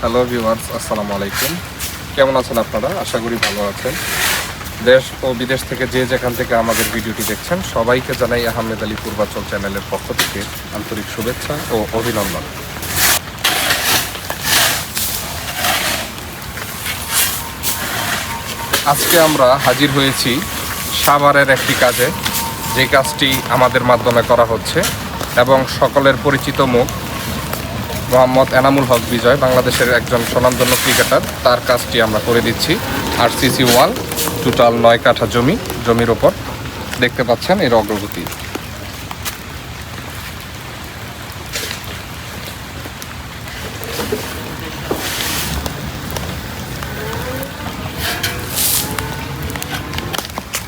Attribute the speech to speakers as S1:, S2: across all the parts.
S1: Hello viewers আসসালামু আলাইকুম কেমন আছেন আপনারা? আশা করি ভালো আছেন। দেশ ও বিদেশ থেকে যে যেখান থেকে আমাদের ভিডিওটি দেখছেন, সবাইকে জানাই আহমেদ আলী পূর্বাচল চ্যানেলের পক্ষ থেকে আন্তরিক শুভেচ্ছা ও অভিনন্দন। আজকে আমরা হাজির হয়েছি সাভারের একটি কাজে। যে কাজটি আমাদের মাধ্যমে করা হচ্ছে এবং সকলের পরিচিত মুখ মোহাম্মদ এনামুল হক বিজয়, বাংলাদেশের একজন স্বনামধন্য ক্রিকেটার। তার কাজটি আমরা করে দিচ্ছি আর সিসি ওয়াল, টোটাল নয় কাঠা জমি, জমির ওপর। দেখতে পাচ্ছেন এর অগ্রগতি।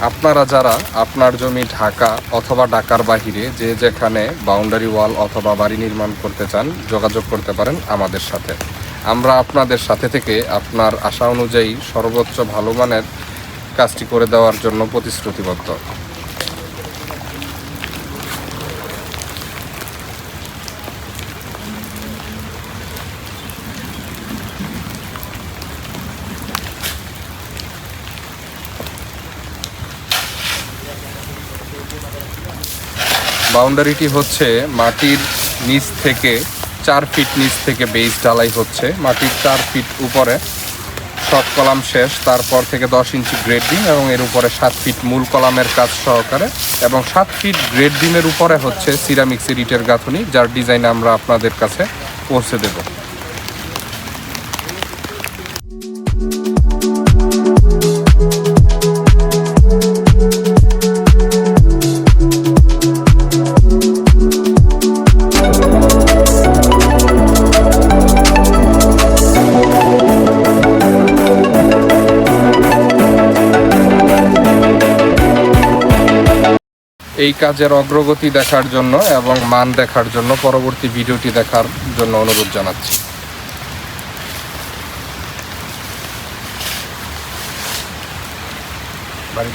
S1: আপনারা যারা আপনার জমি ঢাকা অথবা ঢাকার বাহিরে যে যেখানে বাউন্ডারি ওয়াল অথবা বাড়ি নির্মাণ করতে চান, যোগাযোগ করতে পারেন আমাদের সাথে। আমরা আপনাদের সাথে থেকে আপনার আশা অনুযায়ী সর্বোচ্চ ভালো মানের কাজটি করে দেওয়ার জন্য প্রতিশ্রুতিবদ্ধ। বাউন্ডারিটি হচ্ছে মাটির নিচ থেকে চার ফিট নিচ থেকে বেস ঢালাই হচ্ছে। মাটির চার ফিট উপরে শর্ট কলাম শেষ, তারপর থেকে দশ ইঞ্চি গ্রেড ডিম এবং এর উপরে সাত ফিট মূল কলামের কাজ সহকারে এবং সাত ফিট গ্রেড ডিমের উপরে হচ্ছে সিরামিক্সের ইটের গাঁথুনি, যার ডিজাইন আমরা আপনাদের কাছে পৌঁছে দেবো। এই কাজের অগ্রগতি দেখার জন্য এবং মান দেখার জন্য পরবর্তী ভিডিওটি দেখার জন্য অনুরোধ জানাচ্ছি। বাড়ি